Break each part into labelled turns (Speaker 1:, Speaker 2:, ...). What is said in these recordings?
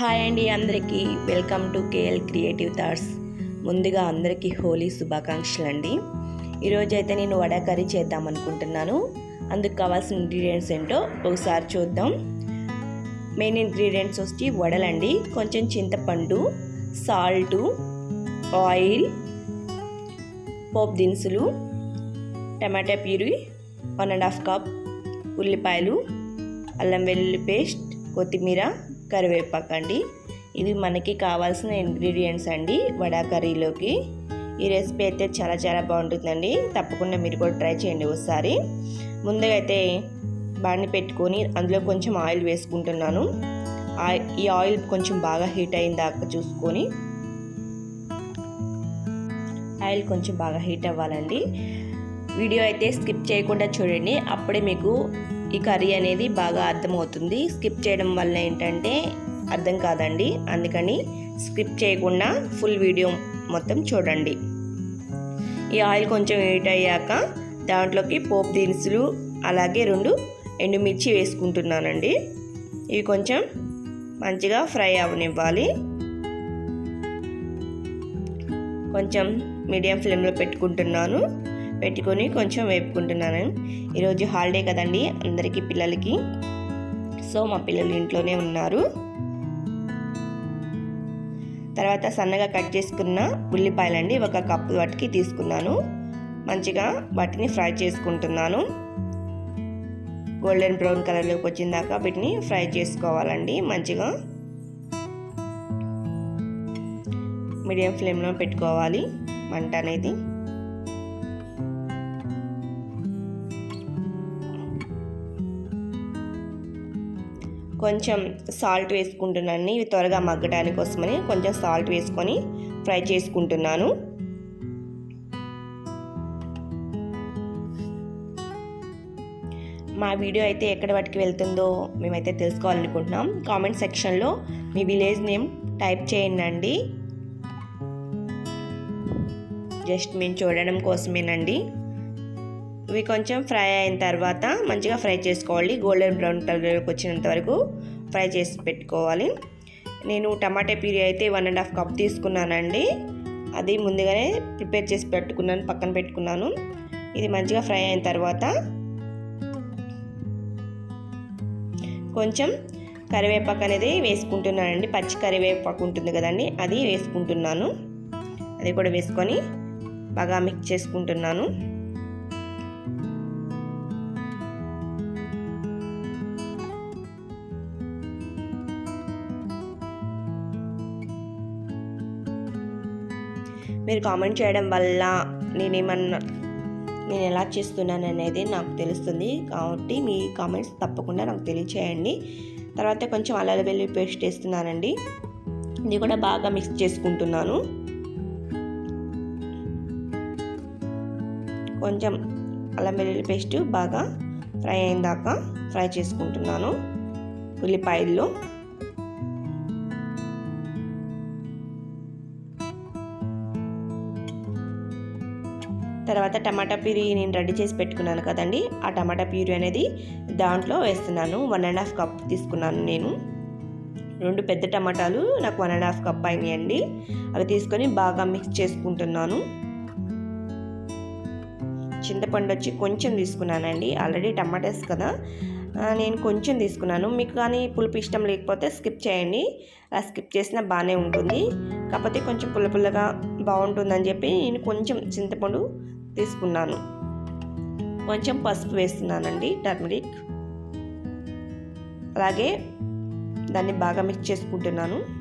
Speaker 1: Hi అండి అందరికీ. Welcome to KL creative thoughts. ముందుగా అందరికీ హోలీ శుభాకాంక్షలు అండి ఈరోజు అయితే నేను వడ కర్రీ చేద్దాం అనుకుంటున్నాను అందుకు కావాల్సిన ఇంగ్రీడియంట్స్ ఏంటో ఒకసారి చూద్దాం. మెయిన్ ఇంగ్రీడియంట్స్ వచ్చి వడలండి. కొంచెం చింతపండు సాల్టు ఆయిల్ పోపు దినుసులు tomato puree one and half cup ఉల్లిపాయలు అల్లం వెల్లుల్లి పేస్ట్ కొత్తిమీర కరివేపాకు అండి. ఇవి మనకి కావాల్సిన ఇంగ్రీడియంట్స్ అండి వడా కర్రీలోకి. ఈ రెసిపీ అయితే చాలా చాలా బాగుంటుందండి. తప్పకుండా మీరు కూడా ట్రై చేయండి ఒకసారి. ముందుగా అయితే బాండి పెట్టుకొని అందులో కొంచెం ఆయిల్ వేసుకుంటున్నాను. ఈ ఆయిల్ కొంచెం బాగా హీట్ అయిన దాకా చూసుకొని ఆయిల్ కొంచెం బాగా హీట్ అవ్వాలండి. వీడియో అయితే స్కిప్ చేయకుండా చూడండి. అప్పుడే మీకు ఈ కర్రీ అనేది బాగా అర్థమవుతుంది. స్కిప్ చేయడం వల్ల ఏంటంటే అర్థం కాదండి. అందుకని స్కిప్ చేయకుండా ఫుల్ వీడియో మొత్తం చూడండి. ఈ ఆయిల్ కొంచెం హీట్ అయ్యాక దాంట్లోకి పోపు దినుసులు అలాగే రెండు ఎండుమిర్చి వేసుకుంటున్నానండి. ఇవి కొంచెం మంచిగా ఫ్రై అవనివ్వాలి. కొంచెం మీడియం ఫ్లేమ్లో పెట్టుకుంటున్నాను. పెట్టుకొని కొంచెం వేపుకుంటున్నాను. ఈరోజు హాలిడే కదండి అందరికీ పిల్లలకి. సో మా పిల్లలు ఇంట్లోనే ఉన్నారు. తర్వాత సన్నగా కట్ చేసుకున్న ఉల్లిపాయలండి ఒక కప్పు వాటికి తీసుకున్నాను. మంచిగా వాటిని ఫ్రై చేసుకుంటున్నాను. గోల్డెన్ బ్రౌన్ కలర్లోకి వచ్చిన దాకా వీటిని ఫ్రై చేసుకోవాలండి మంచిగా. మీడియం ఫ్లేమ్లో పెట్టుకోవాలి మంట అనేది. కొంచెం సాల్ట్ వేసుకుంటున్నాను ఇవి త్వరగా మగ్గడానికి కోసమని కొంచెం సాల్ట్ వేసుకొని ఫ్రై చేసుకుంటున్నాను. మా వీడియో అయితే ఎక్కడ వాటికి వెళ్తుందో మేమైతే తెలుసుకోవాలనుకుంటున్నాం. కామెంట్ సెక్షన్లో మీ విలేజ్ నేమ్ టైప్ చేయండి జస్ట్ మేము చూడడం కోసమేనండి. ఇవి కొంచెం ఫ్రై అయిన తర్వాత మంచిగా ఫ్రై చేసుకోవాలి. గోల్డెన్ బ్రౌన్ కలర్కి వచ్చినంత వరకు ఫ్రై చేసి పెట్టుకోవాలి. నేను టమాటా ప్యూరీ అయితే వన్ అండ్ హాఫ్ కప్ తీసుకున్నానండి. అది ముందుగానే ప్రిపేర్ చేసి పెట్టుకున్నాను పక్కన పెట్టుకున్నాను. ఇది మంచిగా ఫ్రై అయిన తర్వాత కొంచెం కరివేపాకు అనేది వేసుకుంటున్నానండి. పచ్చి కరివేపాకు ఉంటుంది కదండి అది వేసుకుంటున్నాను. అది కూడా వేసుకొని బాగా మిక్స్ చేసుకుంటున్నాను. మీరు కామెంట్ చేయడం వల్ల నేనేమన్నా నేను ఎలా చేస్తున్నాను అనేది నాకు తెలుస్తుంది. కాబట్టి మీ కామెంట్స్ తప్పకుండా నాకు తెలియచేయండి. తర్వాత కొంచెం అల్లం వెల్లి పేస్ట్ వేస్తున్నానండి. ఇది కూడా బాగా మిక్స్ చేసుకుంటున్నాను. కొంచెం అల్లం వెల్లుల్లి పేస్ట్ బాగా ఫ్రై అయిన దాకా ఫ్రై చేసుకుంటున్నాను. ఉల్లిపాయల్లో. తర్వాత టమాటా ప్యూరీ నేను రెడీ చేసి పెట్టుకున్నాను కదండి. ఆ టమాటా ప్యూరీ అనేది దాంట్లో వేస్తున్నాను. వన్ అండ్ హాఫ్ కప్ తీసుకున్నాను నేను. రెండు పెద్ద టమాటాలు నాకు వన్ అండ్ హాఫ్ కప్ అయినాయండి. అవి తీసుకొని బాగా మిక్స్ చేసుకుంటున్నాను. చింతపండు వచ్చి కొంచెం తీసుకున్నానండి. ఆల్రెడీ టమాటాస్ కదా. నేను కొంచెం తీసుకున్నాను. మీకు కానీ పులుపు ఇష్టం లేకపోతే స్కిప్ చేయండి. అలా స్కిప్ చేసినా బాగానే ఉంటుంది. కాకపోతే కొంచెం పుల్ల పుల్లగా బాగుంటుందని చెప్పి నేను కొంచెం చింతపండు తీసుకున్నాను. కొంచెం పసుపు వేస్తున్నానండి టర్మరిక్. అలాగే దాన్ని బాగా మిక్స్ చేసుకుంటున్నాను.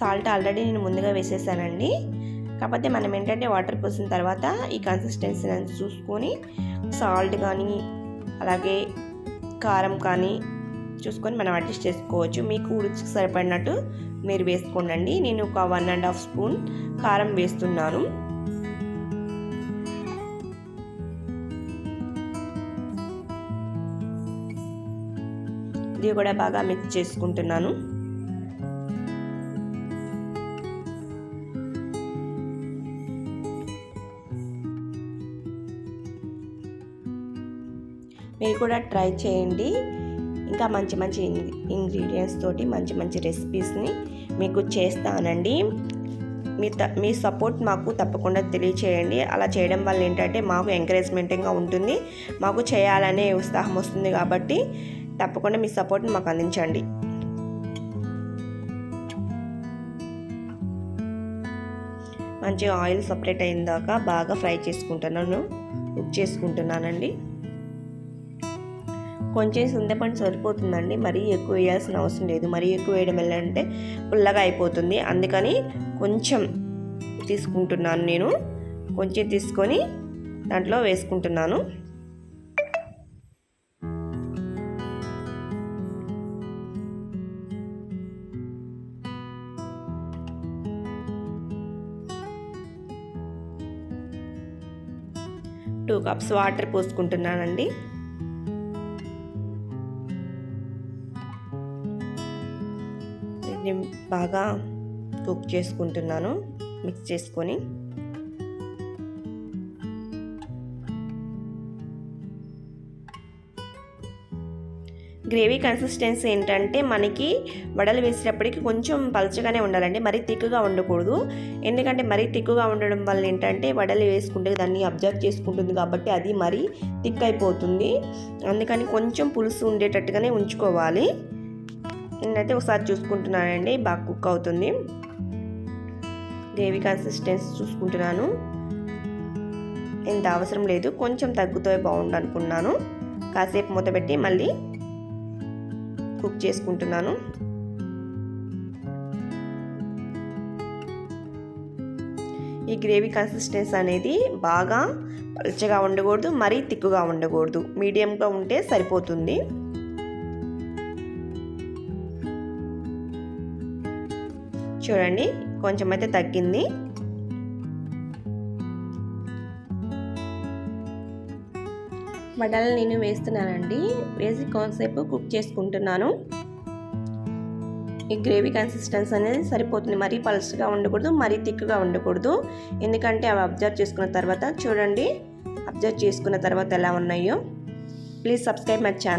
Speaker 1: సాల్ట్ ఆల్రెడీ నేను ముందుగా వేసేసానండి. కాకపోతే మనం ఏంటంటే వాటర్ పోసిన తర్వాత ఈ కన్సిస్టెన్సీని చూసుకొని సాల్ట్ కానీ అలాగే కారం కానీ చూసుకొని మనం అడ్జస్ట్ చేసుకోవచ్చు. మీకు రుచికి సరిపడినట్టు మీరు వేసుకోండి నేను ఒక వన్ అండ్ హాఫ్ స్పూన్ కారం వేస్తున్నాను. ఇది కూడా బాగా మిక్స్ చేసుకుంటున్నాను. మీరు కూడా ట్రై చేయండి. ఇంకా మంచి మంచి ఇంగ్రీడియంట్స్ తోటి మంచి మంచి రెసిపీస్ని మీకు చేస్తానండి. మీ త మీ సపోర్ట్ మాకు తప్పకుండా తెలియచేయండి. అలా చేయడం వల్ల ఏంటంటే మాకు ఎంకరేజ్మెంటింగ్గా ఉంటుంది. మాకు చేయాలనే ఉత్సాహం వస్తుంది కాబట్టి తప్పకుండా మీ సపోర్ట్ని మాకు అందించండి. మంచిగా ఆయిల్ సపరేట్ అయిన దాకా బాగా ఫ్రై చేసుకుంటున్నాను. కుక్ చేసుకుంటున్నానండి. కొంచెం చింతపండు సరిపోతుందండి. మరీ ఎక్కువ వేయాల్సిన అవసరం లేదు. మరీ ఎక్కువ వేయడం వెళ్ళంటే పుల్లగా అయిపోతుంది. అందుకని కొంచెం తీసుకుంటున్నాను నేను. కొంచెం తీసుకొని దాంట్లో వేసుకుంటున్నాను. టూ కప్స్ వాటర్ పోసుకుంటున్నానండి. దీన్ని బాగా కుక్ చేసుకుంటున్నాను మిక్స్ చేసుకొని. గ్రేవీ కన్సిస్టెన్సీ ఏంటంటే మనకి వడలు వేసేటప్పటికి కొంచెం పలచగానే ఉండాలండి మరీ తిక్కుగా ఉండకూడదు. ఎందుకంటే మరీ తిక్కుగా ఉండడం వల్ల ఏంటంటే వడలు వేసుకుంటే దాన్ని అబ్జర్వ్ చేసుకుంటుంది కాబట్టి అది మరీ థిక్ అయిపోతుంది అందుకని కొంచెం పులుసు ఉండేటట్టుగానే ఉంచుకోవాలి. నేనైతే ఒకసారి చూసుకుంటున్నానండి. బాగా కుక్ అవుతుంది. గ్రేవీ కన్సిస్టెన్సీ చూసుకుంటున్నాను. ఎంత అవసరం లేదు. కొంచెం తగ్గుతో బాగుండు అనుకున్నాను. కాసేపు మూతపెట్టి మళ్ళీ కుక్ చేసుకుంటున్నాను. ఈ గ్రేవీ కన్సిస్టెన్సీ అనేది బాగా పలుచగా ఉండకూడదు మరీ తిక్కుగా ఉండకూడదు. మీడియంగా ఉంటే సరిపోతుంది. చూడండి కొంచెం అయితే తగ్గింది. వడలు నేను వేస్తున్నానండి. వేసి కొంతసేపు కుక్ చేసుకుంటున్నాను. ఈ గ్రేవీ కన్సిస్టెన్సీ అనేది సరిపోతుంది. మరీ పలుసుగా ఉండకూడదు మరీ థిక్గా ఉండకూడదు. ఎందుకంటే అవి అబ్జర్వ్ చేసుకున్న తర్వాత చూడండి అబ్జర్వ్ చేసుకున్న తర్వాత ఎలా ఉన్నాయో. Please subscribe my channel.